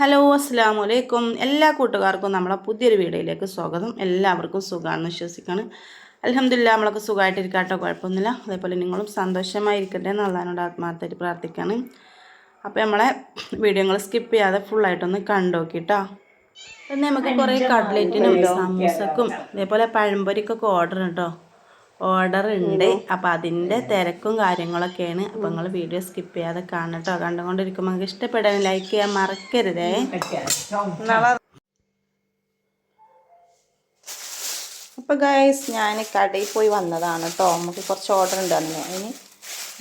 Hello അസ്സാം വലൈക്കും എല്ലാ കൂട്ടുകാർക്കും നമ്മളെ പുതിയൊരു വീഡിയോയിലേക്ക് സ്വാഗതം. എല്ലാവർക്കും സുഖമാണെന്ന് വിശ്വസിക്കുകയാണ് അലഹമില്ല നമ്മളൊക്കെ സുഖമായിട്ടിരിക്കാട്ടോ കുഴപ്പമൊന്നുമില്ല. അതേപോലെ നിങ്ങളും സന്തോഷമായിരിക്കട്ടെ എന്ന് അള്ളഹാനോട് ആത്മാർത്ഥമായിട്ട് പ്രാർത്ഥിക്കുകയാണ് അപ്പോൾ നമ്മളെ വീഡിയോകൾ സ്കിപ്പ് ചെയ്യാതെ ഫുള്ളായിട്ടൊന്ന് കണ്ടോക്കിട്ടോ. പിന്നെ നമുക്ക് കുറേ കട്ട്ലറ്റിനും സമൂസക്കും അതേപോലെ പഴംപൊരിക്കൊക്കെ ഓർഡർ കേട്ടോ. ഓർഡർ ഉണ്ട് അപ്പോൾ അതിന്റെ തിരക്കും കാര്യങ്ങളൊക്കെയാണ്. അപ്പോൾ നിങ്ങൾ വീഡിയോ സ്കിപ്പ് ചെയ്യാതെ കാണട്ടോ. കണ്ടുകൊണ്ടിരിക്കുമ്പോൾ നിങ്ങൾക്ക് ഇഷ്ടപ്പെടാൻ ലൈക്ക് ചെയ്യാൻ മറക്കരുതേ. അപ്പോൾ ഗൈസ് ഞാൻ കടയിൽ പോയി വന്നതാണ് കേട്ടോ നമുക്ക് കുറച്ച് ഓർഡർ ഉണ്ടായിരുന്നു അതിന്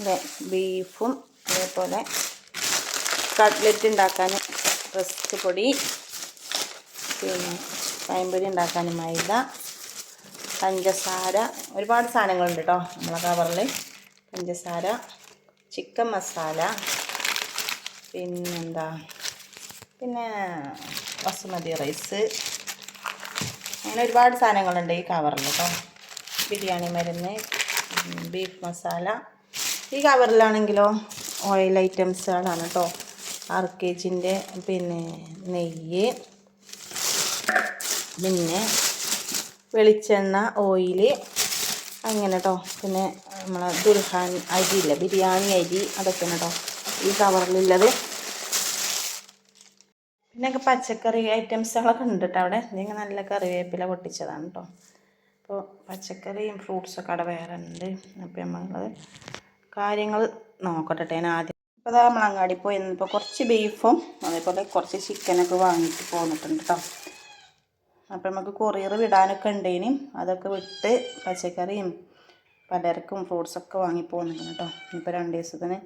അതെ ബീഫും അതേപോലെ കട്ട്ലറ്റ് ഉണ്ടാക്കാൻ റെസ്റ്റ് പൊടി പിന്നെ പഴംപൊരി ഉണ്ടാക്കാൻ മൈദ പഞ്ചസാര ഒരുപാട് സാധനങ്ങളുണ്ട് കേട്ടോ നമ്മളെ കവറിൽ പഞ്ചസാര ചിക്കൻ മസാല പിന്നെന്താ? പിന്നെ ബസുമതി റൈസ് അങ്ങനെ ഒരുപാട് സാധനങ്ങളുണ്ട് ഈ കവറിൽ കേട്ടോ ബിരിയാണി മരുന്ന് ബീഫ് മസാല ഈ കവറിലാണെങ്കിലോ ഓയിൽ ഐറ്റംസുകളാണ് കേട്ടോ ആർ കെ ജിന്റെ പിന്നെ നെയ്യ് പിന്നെ വെളിച്ചെണ്ണ ഓയിൽ അങ്ങനെ കേട്ടോ പിന്നെ നമ്മളെ ദുൽഹാൻ അരിയില്ല ബിരിയാണി അരി അതൊക്കെയാണ് കേട്ടോ ഈ കവറിലുള്ളത് പിന്നെയൊക്കെ പച്ചക്കറി ഐറ്റംസുകളൊക്കെ ഉണ്ട് കേട്ടോ അവിടെ. ഇതിങ്ങനെ നല്ല കറിവേപ്പില പൊട്ടിച്ചതാണ് കേട്ടോ അപ്പോൾ പച്ചക്കറിയും ഫ്രൂട്ട്സൊക്കെ അവിടെ വേറെ ഉണ്ട്. അപ്പോൾ നമ്മൾ കാര്യങ്ങൾ നോക്കട്ടെ ഞാൻ ആദ്യം അപ്പോൾ അതാ നമ്മൾ അങ്ങാടി പോയി. ഇപ്പോൾ കുറച്ച് ബീഫും അതേപോലെ കുറച്ച് ചിക്കനൊക്കെ വാങ്ങിയിട്ട് പോന്നിട്ടുണ്ട് കേട്ടോ അപ്പോൾ നമുക്ക് കൊറിയർ വിടാനൊക്കെ ഉണ്ടേനും. അതൊക്കെ വിട്ട് പച്ചക്കറിയും പലർക്കും ഫ്രൂട്ട്സൊക്കെ വാങ്ങി പോകുന്നുണ്ട് കേട്ടോ. ഇപ്പോൾ രണ്ട് ദിവസത്തിന്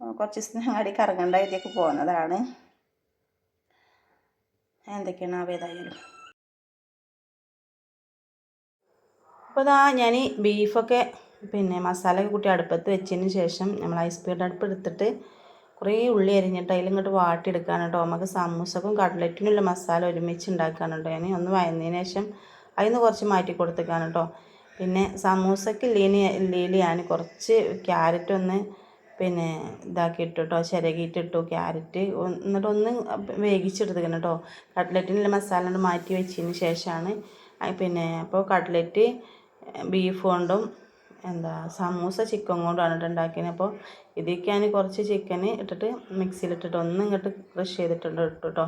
കുറച്ച് ദിവസത്തിന് അങ്ങാടി കറങ്ങണ്ട ഇതിയൊക്കെ പോകുന്നതാണ് എന്തൊക്കെയാണ് അവ ഏതായാലും അപ്പോൾ ഇതാ ഞാൻ ബീഫൊക്കെ പിന്നെ മസാലയൊക്കെ കൂട്ടി അടുപ്പത്ത് വെച്ചതിന് ശേഷം നമ്മൾ ഐസ് പീഡ് അടുപ്പ് എടുത്തിട്ട് കുറേ ഉള്ളി അരിഞ്ഞിട്ട് അതിലിങ്ങോട്ട് വാട്ടിയെടുക്കാണ് കേട്ടോ. നമുക്ക് സമൂസക്കും കട്ട്ലറ്റിനുള്ള മസാല ഒരുമിച്ച് ഉണ്ടാക്കാണ് കേട്ടോ. ഞാൻ ഒന്ന് വയന്നതിന് ശേഷം അതിൽ നിന്ന് കുറച്ച് മാറ്റി കൊടുത്തേക്കാണ് കേട്ടോ. പിന്നെ സമൂസക്ക് ഇല്ലേന് ഇല്ലേൽ ഞാൻ കുറച്ച് ക്യാരറ്റ് ഒന്ന് പിന്നെ ഇതാക്കിയിട്ട് കേട്ടോ ചിരകിയിട്ടിട്ടു ക്യാരറ്റ് എന്നിട്ട് ഒന്ന് വേവിച്ചെടുത്തേക്കണം കേട്ടോ. കട്ട്ലറ്റിനുള്ള മസാല മാറ്റി വെച്ചതിന് ശേഷമാണ്. പിന്നെ അപ്പോൾ കട്ട്ലറ്റ് ബീഫ് കൊണ്ടും എന്താ സമൂസ ചിക്കൻ കൊണ്ടാണ് ഉണ്ടാക്കിയത് അപ്പോൾ ഇതിലേക്ക് കുറച്ച് ചിക്കൻ ഇട്ടിട്ട് മിക്സിയിലിട്ടിട്ട് ഒന്ന് ഇങ്ങോട്ട് ക്രഷ് ചെയ്തിട്ടുണ്ട് ഇട്ടു കേട്ടോ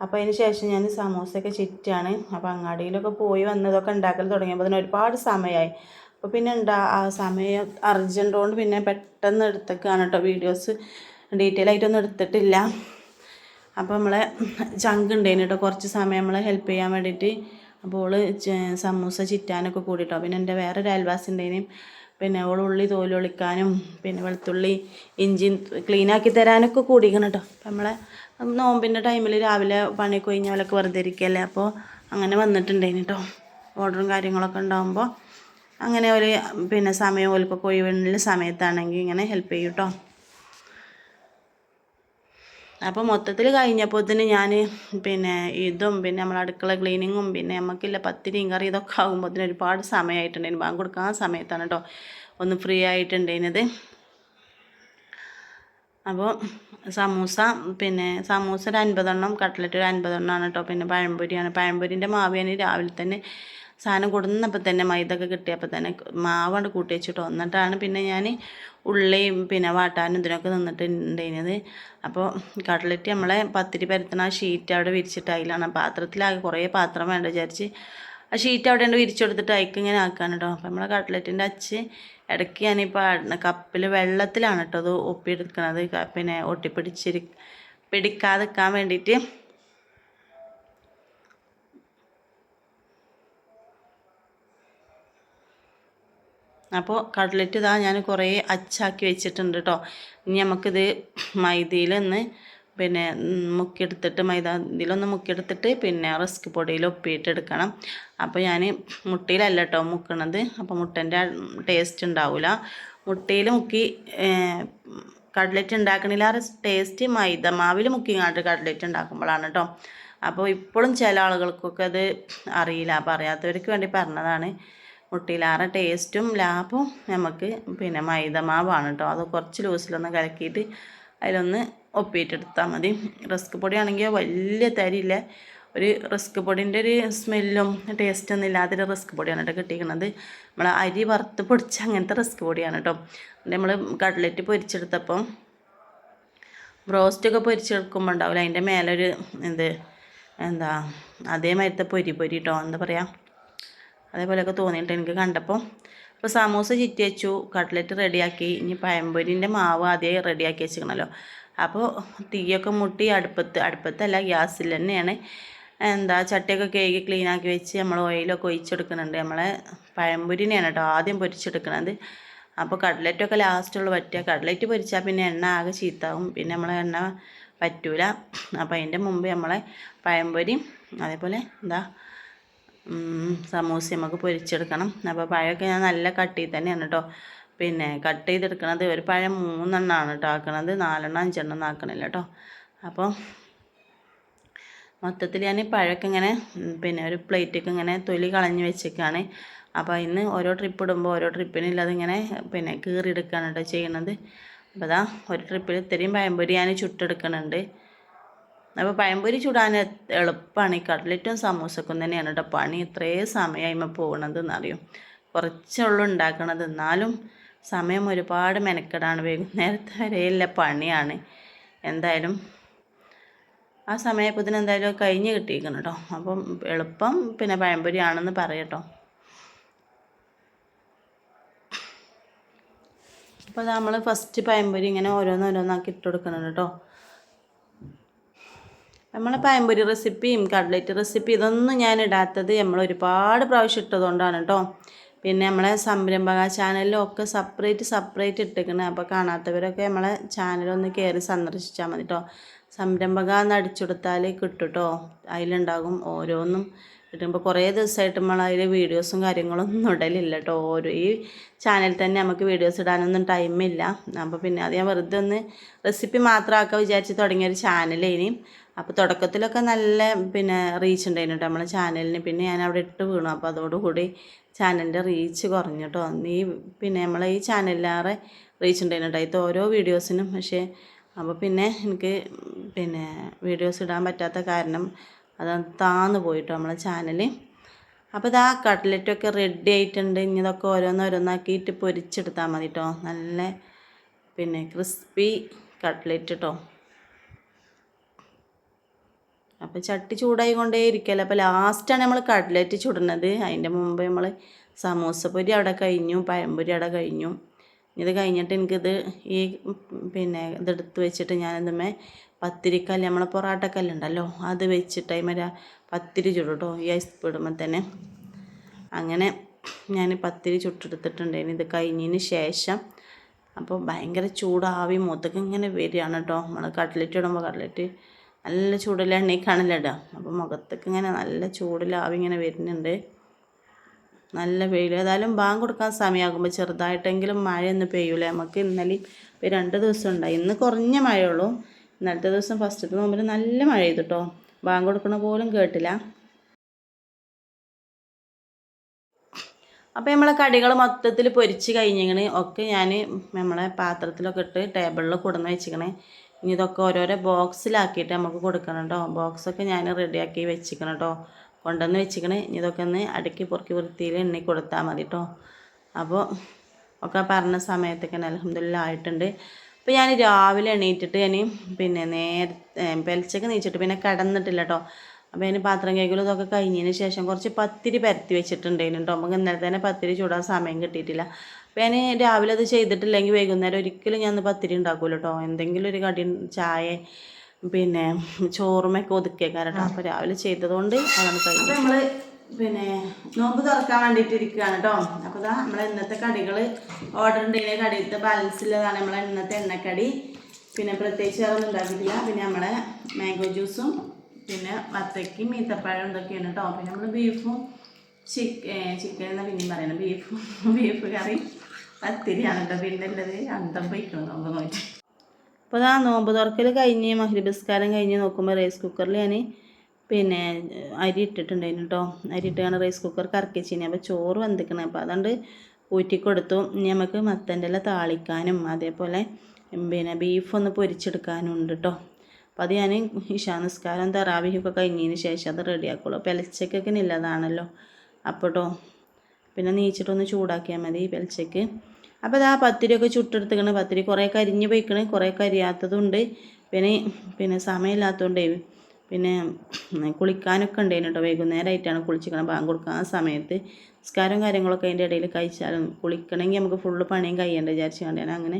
അപ്പോൾ അതിന് ശേഷം ഞാൻ സമൂസയൊക്കെ ചിറ്റാണ് അപ്പോൾ അങ്ങാടിയിലൊക്കെ പോയി വന്നതൊക്കെ ഉണ്ടാക്കൽ തുടങ്ങിയപ്പോൾ അതിന് ഒരുപാട് സമയമായി അപ്പോൾ പിന്നെ ഉണ്ടാ ആ സമയം അർജന്റ് കൊണ്ട് പിന്നെ പെട്ടെന്ന് എടുത്തേക്കാണ് കേട്ടോ വീഡിയോസ് ഡീറ്റെയിൽ ആയിട്ടൊന്നും എടുത്തിട്ടില്ല. അപ്പോൾ നമ്മളെ ചങ്ക് ഉണ്ടായിരുന്നു കേട്ടോ. കുറച്ച് സമയം നമ്മളെ ഹെൽപ്പ് ചെയ്യാൻ വേണ്ടിയിട്ട് അപ്പോൾ ഓൾ സമൂസ ചിറ്റാനൊക്കെ കൂടിട്ടോ. പിന്നെ എന്റെ വേറൊരു അയൽവാസി ഉണ്ടായിരുന്നു പിന്നെ ഓൾ ഉള്ളി തോലൊളിക്കാനും പിന്നെ വെളുത്തുള്ളി ഇഞ്ചി ക്ലീനാക്കി തരാനൊക്കെ കൂടിക്കണം കേട്ടോ നമ്മളെ നോമ്പിന്റെ ടൈമിൽ രാവിലെ പണിയൊക്കെ അവളൊക്കെ വെറുതെ ഇരിക്കുകയല്ലേ അപ്പോൾ അങ്ങനെ വന്നിട്ടുണ്ടായിരുന്നു കേട്ടോ ഓർഡറും കാര്യങ്ങളൊക്കെ ഉണ്ടാകുമ്പോൾ അങ്ങനെ ഒരു പിന്നെ സമയം ഓൽക്കൊക്കെ ഒഴിവുള്ള സമയത്താണെങ്കിൽ ഇങ്ങനെ ഹെൽപ്പ് ചെയ്യും കേട്ടോ അപ്പോൾ മൊത്തത്തിൽ കഴിഞ്ഞപ്പോൾ തന്നെ ഞാൻ പിന്നെ ഇതും പിന്നെ നമ്മൾ അടുക്കള ക്ലീനിങ്ങും പിന്നെ നമുക്കില്ല പത്തിരിയും കറി ഇതൊക്കെ ആകുമ്പോൾ തന്നെ ഒരുപാട് സമയമായിട്ടുണ്ടായിരുന്നു ബാങ്ക് കൊടുക്കാൻ സമയത്താണ് കേട്ടോ ഒന്ന് ഫ്രീ ആയിട്ടുണ്ടായിരുന്നത് അപ്പോൾ സമൂസ പിന്നെ സമൂസ ഒരു അൻപതെണ്ണം കട്ട്ലറ്റ് ഒരു അൻപതെണ്ണമാണ് കേട്ടോ പിന്നെ പഴംപൊരിയാണ്. പഴംപൊരിന്റെ മാവ് രാവിലെ തന്നെ സാധനം കൊടുന്നപ്പോൾ തന്നെ മൈദൊക്കെ കിട്ടിയപ്പോൾ തന്നെ മാവാണ്ട് കൂട്ടി വെച്ചിട്ട് വന്നിട്ടാണ് പിന്നെ ഞാൻ ഉള്ളിയും പിന്നെ വാട്ടാനും ഇതിനൊക്കെ നിന്നിട്ട് ഉണ്ടായിരുന്നത് അപ്പോൾ കട്ട്ലറ്റ് നമ്മളെ പത്തിരി പരത്തണ ആ ഷീറ്റ് അവിടെ വിരിച്ചിട്ട് അതിലാണ് പാത്രത്തിലാകെ കുറേ പാത്രം വേണ്ട വിചാരിച്ച് ആ ഷീറ്റ് അവിടെ ഉണ്ട് വിരിച്ചു കൊടുത്തിട്ട് അയക്ക് ഇങ്ങനെ ആക്കാൻ കേട്ടോ അപ്പം നമ്മളെ കട്ട്ലറ്റിന്റെ അച്ച് ഇടയ്ക്ക് ഞാനിപ്പോൾ കപ്പിൽ വെള്ളത്തിലാണ് കേട്ടോ അത് ഒപ്പിയെടുക്കുന്നത് പിന്നെ ഒട്ടിപ്പിടിച്ചിരി പിടിക്കാതെ നിൽക്കാൻ വേണ്ടിയിട്ട് അപ്പോൾ കട്ട്ലറ്റ് ഇതാ ഞാൻ കുറേ അച്ചാക്കി വെച്ചിട്ടുണ്ട് കേട്ടോ ഇനി നമുക്കിത് മൈദയിൽ ഒന്ന് പിന്നെ മുക്കിയെടുത്തിട്ട് മൈദ മുക്കിയെടുത്തിട്ട് പിന്നെ റിസ്ക് പൊടിയിൽ ഒപ്പിയിട്ടെടുക്കണം അപ്പോൾ ഞാൻ മുട്ടയിലല്ല കേട്ടോ മുക്കണത്. അപ്പോൾ മുട്ടന്റെ ടേസ്റ്റ് ഉണ്ടാവില്ല മുട്ടയിൽ മുക്കി കട്ട്ലറ്റ് ഉണ്ടാക്കണില്ലാറെ ടേസ്റ്റ് മൈദ മാവിൽ മുക്കിങ്ങാണ്ട് കട്ട്ലറ്റ് ഉണ്ടാക്കുമ്പോഴാണ് കേട്ടോ അപ്പോൾ ഇപ്പോഴും ചില ആളുകൾക്കൊക്കെ അത് അറിയില്ല. അപ്പോൾ അറിയാത്തവർക്ക് വേണ്ടി പറഞ്ഞതാണ്. മുട്ടയിലാറെ ടേസ്റ്റും ലാഭവും നമുക്ക് പിന്നെ മൈദ മാവാണ് കേട്ടോ. അത് കുറച്ച് ലൂസിലൊന്ന് കലക്കിയിട്ട് അതിലൊന്ന് ഒപ്പിയിട്ടെടുത്താൽ മതി. റിസ്ക് പൊടിയാണെങ്കിൽ വലിയ തരിയില്ല. ഒരു റിസ്ക് പൊടിന്റെ ഒരു സ്മെല്ലും ടേസ്റ്റൊന്നും ഇല്ലാത്തൊരു റിസ്ക് പൊടിയാണ് കേട്ടോ കിട്ടിയിരിക്കുന്നത്. നമ്മൾ അരി വറുത്ത് പൊടിച്ച അങ്ങനത്തെ റിസ്ക് പൊടിയാണ് കേട്ടോ. നമ്മൾ കട്ലറ്റ് പൊരിച്ചെടുത്തപ്പം ബ്രോസ്റ്റൊക്കെ പൊരിച്ചെടുക്കുമ്പോൾ ഉണ്ടാവില്ല? അതിന്റെ മേലൊരു എന്ത് എന്താ അതേമാതിരത്തെ പൊരി പൊരി കേട്ടോ. എന്താ പറയുക അതേപോലെയൊക്കെ തോന്നിയിട്ട് എനിക്ക് കണ്ടപ്പോൾ. അപ്പോൾ സമൂസ ചിറ്റി വെച്ചു കട്ട്ലറ്റ് റെഡിയാക്കി ഇനി പഴംപൊരിന്റെ മാവ് ആദ്യം റെഡിയാക്കി വെച്ചിരിക്കണല്ലോ. അപ്പോൾ തീയൊക്കെ മുട്ടി അടുപ്പത്ത് അടുപ്പത്തല്ല ഗ്യാസിൽ തന്നെയാണ്. എന്താ ചട്ടിയൊക്കെ കേക്ക് ക്ലീനാക്കി വെച്ച് നമ്മൾ ഓയിലൊക്കെ ഒഴിച്ചെടുക്കുന്നുണ്ട്. നമ്മളെ പഴംപൊരിനെയാണ് കേട്ടോ ആദ്യം പൊരിച്ചെടുക്കുന്നത് അപ്പോൾ കട്ട്ലറ്റൊക്കെ ലാസ്റ്റുള്ള പറ്റുക കട്ട്ലറ്റ് പൊരിച്ചാൽ പിന്നെ എണ്ണ ആകെ ചീത്താവും. പിന്നെ നമ്മളെ എണ്ണ പറ്റൂല. അപ്പോൾ അതിന്റെ മുമ്പ് നമ്മളെ പഴംപൊരി അതേപോലെ എന്താ സമൂസ നമുക്ക് പൊരിച്ചെടുക്കണം. അപ്പോൾ പഴമൊക്കെ ഞാൻ നല്ല കട്ടി തന്നെയാണ് കേട്ടോ പിന്നെ കട്ട് ചെയ്തെടുക്കണത് ഒരു പഴം മൂന്നെണ്ണമാണ് കേട്ടോ ആക്കണത്. നാലെണ്ണം അഞ്ചെണ്ണം ആക്കണില്ല കേട്ടോ അപ്പോൾ മൊത്തത്തിൽ ഞാൻ പഴമൊക്കെ ഇങ്ങനെ പിന്നെ ഒരു പ്ലേറ്റൊക്കെ ഇങ്ങനെ തൊലി കളഞ്ഞ് വെച്ചേക്കാണ്. അപ്പോൾ ഇന്ന് ഓരോ ട്രിപ്പ് ഇടുമ്പോൾ ഓരോ ട്രിപ്പിനില്ലാതിങ്ങനെ പിന്നെ കീറിയെടുക്കുകയാണ് കേട്ടോ ചെയ്യണത്. അപ്പോൾ അതാ ഒരു ട്രിപ്പിൽ ഇത്രയും പഴംപൊരി ഞാൻ ചുട്ടെടുക്കുന്നുണ്ട് അപ്പോൾ പഴംപൊരി ചൂടാൻ എളുപ്പമാണ് ഈ കട്ട്ലറ്റും സമൂസക്കും തന്നെയാണ് കേട്ടോ പണി. ഇത്രയും സമയമായിമ്മ പോകണത് എന്നറിയും കുറച്ചുള്ളൂ ഉണ്ടാക്കണത്. എന്നാലും സമയം ഒരുപാട് മെനക്കെടാണ്. വൈകുന്നേരത്തെ വരെയുള്ള പണിയാണ്. എന്തായാലും ആ സമയപ്പത്തിന് എന്തായാലും കഴിഞ്ഞ് കിട്ടിയിരിക്കണം കേട്ടോ അപ്പം എളുപ്പം പിന്നെ പഴംപൊരി ആണെന്ന് പറയട്ടോ അപ്പോൾ നമ്മൾ ഫസ്റ്റ് പഴംപൊരി ഇങ്ങനെ ഓരോന്നോരോന്നാക്കി ഇട്ട് കൊടുക്കണം കേട്ടോ നമ്മളെ പയമ്പൊരി റെസിപ്പിയും കട്ട്ലറ്റ് റെസിപ്പി ഇതൊന്നും ഞാൻ ഇടാത്തത് നമ്മൾ ഒരുപാട് പ്രാവശ്യം ഇട്ടതുകൊണ്ടാണ് കേട്ടോ. പിന്നെ നമ്മളെ സംരംഭക ചാനലിലും ഒക്കെ സെപ്പറേറ്റ് സെപ്പറേറ്റ് ഇട്ടേക്കണേ അപ്പോൾ കാണാത്തവരൊക്കെ നമ്മളെ ചാനലൊന്ന് കയറി സന്ദർശിച്ചാൽ മതി കേട്ടോ സംരംഭക എന്ന് അടിച്ചുകൊടുത്താൽ കിട്ടും കേട്ടോ അതിലുണ്ടാകും ഓരോന്നും. കിട്ടുമ്പോൾ കുറേ ദിവസമായിട്ട് നമ്മൾ അതിൽ വീഡിയോസും കാര്യങ്ങളൊന്നും ഇടലില്ല കേട്ടോ ഓരോ ഈ ചാനലിൽ തന്നെ നമുക്ക് വീഡിയോസ് ഇടാനൊന്നും ടൈമില്ല അപ്പോൾ പിന്നെ അത് ഞാൻ വെറുതെ ഒന്ന് റെസിപ്പി മാത്രമാക്കാൻ വിചാരിച്ച് തുടങ്ങിയൊരു ചാനലേനി അപ്പോൾ തുടക്കത്തിലൊക്കെ നല്ല പിന്നെ റീച്ച് ഉണ്ടായിരുന്നു കേട്ടോ നമ്മളെ ചാനലിന് പിന്നെ ഞാൻ അവിടെ ഇട്ട് വീണു. അപ്പോൾ അതോടുകൂടി ചാനലിന്റെ റീച്ച് കുറഞ്ഞു കേട്ടോ ഈ പിന്നെ നമ്മളെ ഈ ചാനലിലേറെ റീച്ച് ഉണ്ടായിരുന്നു കേട്ടോ ഇത് ഓരോ വീഡിയോസിനും പക്ഷേ അപ്പോൾ പിന്നെ എനിക്ക് പിന്നെ വീഡിയോസ് ഇടാൻ പറ്റാത്ത കാരണം അത് താന്ന് പോയിട്ടോ നമ്മളെ ചാനൽ അപ്പോൾ ഇതാ കട്ട്ലറ്റൊക്കെ റെഡി ആയിട്ടുണ്ട്. ഇനി ഇതൊക്കെ ഓരോന്നോരോന്നാക്കിയിട്ട് പൊരിച്ചെടുത്താൽ മതി കേട്ടോ നല്ല പിന്നെ ക്രിസ്പി കട്ട്ലറ്റ് കേട്ടോ അപ്പോൾ ചട്ടി ചൂടായി കൊണ്ടേ ഇരിക്കല്ലോ. അപ്പോൾ ലാസ്റ്റാണ് നമ്മൾ കട്ട്ലറ്റ് ചുടുന്നത് അതിന്റെ മുമ്പ് നമ്മൾ സമൂസ പൊരി അവിടെ കഴിഞ്ഞു പഴംപൊരി അവിടെ കഴിഞ്ഞു. ഇത് കഴിഞ്ഞിട്ട് എനിക്കിത് ഈ പിന്നെ ഇതെടുത്ത് വെച്ചിട്ട് ഞാൻ ഞാനിതുമേ പത്തിരിക്കല്ല് നമ്മളെ പൊറാട്ടക്കല്ലുണ്ടല്ലോ അത് വെച്ചിട്ട് അതിമര പത്തിരി ചുടട്ടോ ഈ ഐസ് ഇടുമ്പോൾ തന്നെ. അങ്ങനെ ഞാൻ പത്തിരി ചുട്ടെടുത്തിട്ടുണ്ടായിരുന്നു ഇത് കഴിഞ്ഞതിന് ശേഷം അപ്പോൾ ഭയങ്കര ചൂടാവി മുഖത്തൊക്കെ ഇങ്ങനെ വരികയാണ് കേട്ടോ നമ്മൾ കട്ട്ലറ്റ് ഇടുമ്പോൾ കട്ട്ലറ്റ് നല്ല ചൂടുള്ള എണ്ണയ്ക്കാണല്ലോ ഇടുക അപ്പോൾ മുഖത്തേക്ക് ഇങ്ങനെ നല്ല ചൂടിലാവി ഇങ്ങനെ വരുന്നുണ്ട്. നല്ല വെയിൽ ഏതായാലും ബാങ്ക് കൊടുക്കാൻ സമയമാകുമ്പോൾ ചെറുതായിട്ടെങ്കിലും മഴയൊന്നും പെയ്യൂല? നമുക്ക് ഇന്നലെ ഇപ്പോൾ രണ്ട് ദിവസം ഉണ്ടായി. ഇന്ന് കുറഞ്ഞ മഴയുള്ളൂ. ഇന്നലത്തെ ദിവസം ഫസ്റ്റത്തെ നോമ്പിൽ നല്ല മഴ ചെയ്തു കേട്ടോ ബാങ്ക് കൊടുക്കണ പോലും കേട്ടില്ല. അപ്പോൾ നമ്മളെ കടികൾ മൊത്തത്തിൽ പൊരിച്ച് കഴിഞ്ഞിങ്ങനെ ഒക്കെ ഞാൻ നമ്മളെ പാത്രത്തിലൊക്കെ ഇട്ട് ടേബിളിൽ കൊടുന്ന് വെച്ചിക്കണേ. ഇനി ഇതൊക്കെ ഓരോരോ ബോക്സിലാക്കിയിട്ട് നമുക്ക് കൊടുക്കണം കേട്ടോ ബോക്സൊക്കെ ഞാൻ റെഡിയാക്കി വെച്ചിക്കണം കേട്ടോ കൊണ്ടുവന്ന് വെച്ചിക്കണേ ഇനി ഇതൊക്കെ ഒന്ന് അടുക്കി പൊറുക്കി വൃത്തിയിൽ എണ്ണി കൊടുത്താൽ മതി കേട്ടോ അപ്പോൾ ഒക്കെ പറഞ്ഞ സമയത്തൊക്കെ അലഹമില്ല ആയിട്ടുണ്ട്. അപ്പോൾ ഞാൻ രാവിലെ എണീറ്റിട്ട് ഞാൻ പിന്നെ നേരത്തെ പെലച്ചൊക്കെ നീച്ചിട്ട് പിന്നെ കിടന്നിട്ടില്ല കേട്ടോ അപ്പോൾ അതിന് പാത്രം കേൾക്കലും ഇതൊക്കെ കഴിഞ്ഞതിന് ശേഷം കുറച്ച് പത്തിരി പരത്തി വെച്ചിട്ടുണ്ടായിരുന്നു കേട്ടോ നമുക്ക് ഇന്നലെ തന്നെ പത്തിരി ചൂടാൻ സമയം കിട്ടിയിട്ടില്ല. അപ്പോൾ ഞാൻ രാവിലെ അത് ചെയ്തിട്ടില്ലെങ്കിൽ വൈകുന്നേരം ഒരിക്കലും ഞാൻ പത്തിരി ഉണ്ടാക്കുമല്ലോ കേട്ടോ എന്തെങ്കിലും ഒരു കടി ചായ പിന്നെ ചോറുമൊക്കെ ഒതുക്കിയേക്കാരട്ടോ. അപ്പോൾ രാവിലെ ചെയ്തതുകൊണ്ട് അതാണ് നമ്മൾ പിന്നെ നോമ്പ് തുറക്കാൻ വേണ്ടിയിട്ട് ഇരിക്കുകയാണ് കേട്ടോ അപ്പോൾ ഇതാ നമ്മളെ ഇന്നത്തെ കടികൾ ഓർഡർ ഉണ്ടെങ്കിൽ കടിയത്തെ ബാലൻസ് ഉള്ളതാണ് നമ്മളെ ഇന്നത്തെ എണ്ണക്കടി. പിന്നെ പ്രത്യേകിച്ച് അതൊന്നും ഉണ്ടാക്കിയിട്ടില്ല. പിന്നെ നമ്മളെ മാംഗോ ജ്യൂസും പിന്നെ വത്തയ്ക്കും ഈത്തപ്പഴം ഇതൊക്കെയാണ് കേട്ടോ പിന്നെ നമ്മൾ ബീഫും ചിക്കൻ ചിക്കൻ എന്നാൽ പിന്നെയും പറയണം. ബീഫും ബീഫ് കറി. പത്തിരിയാണ് കേട്ടോ പിന്നെ ഉള്ളത് അന്തം പോയിക്കണം? നോമ്പ് നോക്കി അപ്പോൾ ആ നോമ്പ് തുറക്കൽ കഴിഞ്ഞ് മഹരിബസ്കാരം കഴിഞ്ഞ് നോക്കുമ്പോൾ റൈസ് കുക്കറിൽ ഞാൻ പിന്നെ അരി ഇട്ടിട്ടുണ്ടായിരുന്നു കേട്ടോ അരി ഇട്ടാണ് റൈസ് കുക്കർ കറക്കിച്ചിനി. അപ്പോൾ ചോറ് വന്നിക്കണം അപ്പോൾ അതുകൊണ്ട് ഊറ്റി കൊടുത്തു. ഇനി നമുക്ക് മത്തന്റെ ഇല താളിക്കാനും അതേപോലെ പിന്നെ ബീഫ് ഒന്ന് പൊരിച്ചെടുക്കാനുണ്ട് കേട്ടോ അപ്പോൾ അത് ഞാൻ ഇഷാ നിസ്കാരം തറാവിഹൊക്കെ കഴിഞ്ഞതിന് ശേഷം അത് റെഡിയാക്കുള്ളൂ പെലച്ചക്കൊക്കെ ഇല്ലതാണല്ലോ. അപ്പോൾ കേട്ടോ പിന്നെ നീച്ചിട്ടൊന്ന് ചൂടാക്കിയാൽ മതി പെലച്ചക്ക് അപ്പോൾ ഇതാ പത്തിരിയൊക്കെ ചുട്ടെടുത്തുക്കണ്. പത്തിരി കുറേ കരിഞ്ഞ് പോയിക്കണ്. കുറേ കരിയാത്തതുണ്ട്. പിന്നെ പിന്നെ സമയമില്ലാത്തതുകൊണ്ട് പിന്നെ കുളിക്കാനൊക്കെ ഉണ്ടായിരുന്നു കേട്ടോ വൈകുന്നേരമായിട്ടാണ് കുളിച്ചിക്കണം ബാങ്ക് കൊടുക്കാൻ ആ സമയത്ത് നിസ്കാരം കാര്യങ്ങളൊക്കെ അതിന്റെ ഇടയിൽ കഴിച്ചാലും കുളിക്കണമെങ്കിൽ നമുക്ക് ഫുള്ള് പണിയും കഴിയേണ്ട വിചാരിച്ചു കൊണ്ട് അങ്ങനെ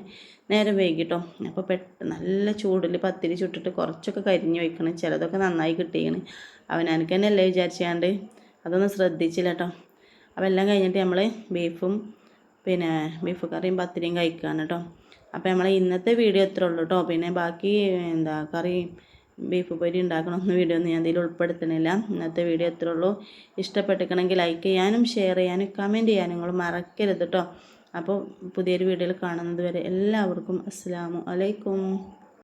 നേരം വൈകിട്ടോ. അപ്പോൾ പെട്ടെന്ന് നല്ല ചൂടിൽ പത്തിരി ചുട്ടിട്ട് കുറച്ചൊക്കെ കരിഞ്ഞ് വയ്ക്കണം ചിലതൊക്കെ നന്നായി കിട്ടിയാണ് അവനക്ക് തന്നെ അല്ലേ വിചാരിച്ചാണ്ട് അതൊന്നും ശ്രദ്ധിച്ചില്ല കേട്ടോ. അപ്പോൾ എല്ലാം കഴിഞ്ഞിട്ട് നമ്മൾ ബീഫും പിന്നെ ബീഫ് കറിയും പത്തിരിയും കഴിക്കുകയാണ് കേട്ടോ അപ്പോൾ നമ്മളെ ഇന്നത്തെ വീഡിയോ എത്ര ഉള്ളൂ കേട്ടോ പിന്നെ ബാക്കി എന്താ കറി ബീഫ് പൊരി ഉണ്ടാക്കണമെന്ന് വീഡിയോ ഒന്നും ഞാൻ ഇതിൽ ഉൾപ്പെടുത്തണില്ല. ഇന്നത്തെ വീഡിയോ എത്ര ഉള്ളൂ. ഇഷ്ടപ്പെട്ടിക്കണമെങ്കിൽ ലൈക്ക് ചെയ്യാനും ഷെയർ ചെയ്യാനും കമന്റ് ചെയ്യാനും നിങ്ങൾ മറക്കരുത് കേട്ടോ അപ്പോൾ പുതിയൊരു വീഡിയോയിൽ കാണുന്നത് വരെ എല്ലാവർക്കും അസ്സാമു അലൈക്കും.